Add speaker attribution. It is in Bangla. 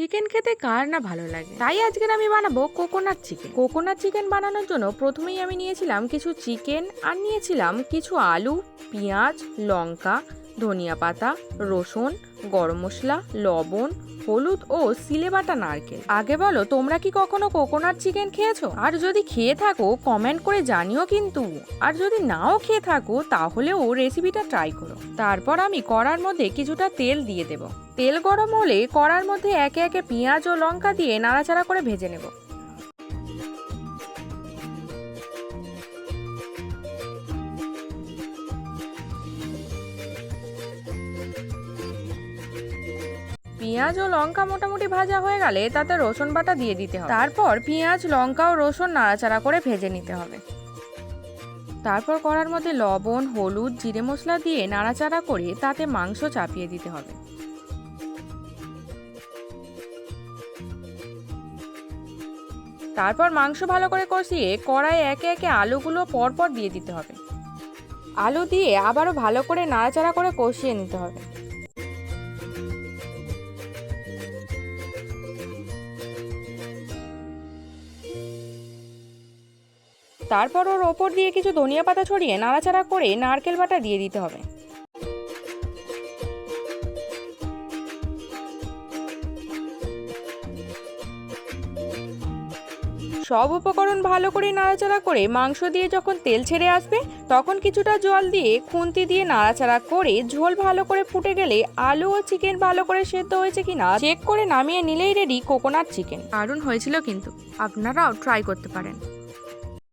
Speaker 1: চিকেন খেতে কার না ভালো লাগে? তাই আজকের আমি বানাবো কোকোনাট চিকেন কোকোনাট চিকেন বানানোর জন্য প্রথমেই আমি নিয়েছিলাম কিছু চিকেন আর নিয়েছিলাম কিছু আলু, পেঁয়াজ, লঙ্কা ধনিয়া পাতা, রসুন, গরম মশলা, লবণ, হলুদ ও সিলে বাটা নারকেল। আগে বলো, তোমরা কি কখনো কোকোনাট চিকেন খেয়েছো? আর যদি খেয়ে থাকো, কমেন্ট করে জানিও কিন্তু। আর যদি নাও খেয়ে থাকো তাহলেও রেসিপিটা ট্রাই করো। তারপর আমি কড়ার মধ্যে কিছুটা তেল দিয়ে দেব। তেল গরম হলে কড়ার মধ্যে একে একে পেঁয়াজ ও লঙ্কা দিয়ে নাড়াচাড়া করে ভেজে নেব। পেঁয়াজ ও লঙ্কা মোটামুটি ভাজা হয়ে গেলে তাতে রসুন বাটা দিয়ে দিতে হবে। তারপর পেঁয়াজ, লঙ্কা ও রসুন নাড়াচাড়া করে ভেজে নিতে হবে। তারপর কড়ার মধ্যে লবণ, হলুদ, জিরে মশলা দিয়ে নাড়াচাড়া করে তাতে মাংস চাপিয়ে দিতে হবে। তারপর মাংস ভালো করে কষিয়ে কড়াইয়ে একে একে আলুগুলো পরপর দিয়ে দিতে হবে। আলু দিয়ে আবারও ভালো করে নাড়াচাড়া করে কষিয়ে নিতে হবে। তারপর ওর ওপর দিয়ে কিছু ধনিয়া পাতা ছড়িয়ে নাড়াচাড়া করে নারকেল বাটা দিয়ে দিতে হবে। সব উপকরণ ভালো করে নাড়াচাড়া করে মাংস দিয়ে যখন তেল ছেড়ে আসবে, তখন কিছুটা জল দিয়ে খুন্তি দিয়ে নাড়াচাড়া করে ঝোল ভালো করে ফুটে গেলে আলু ও চিকেন ভালো করে সেদ্ধ হয়েছে কিনা চেক করে নামিয়ে নিলেই রেডি কোকোনাট চিকেন দারুণ হয়েছিল কিন্তু। আপনারাও ট্রাই করতে পারেন।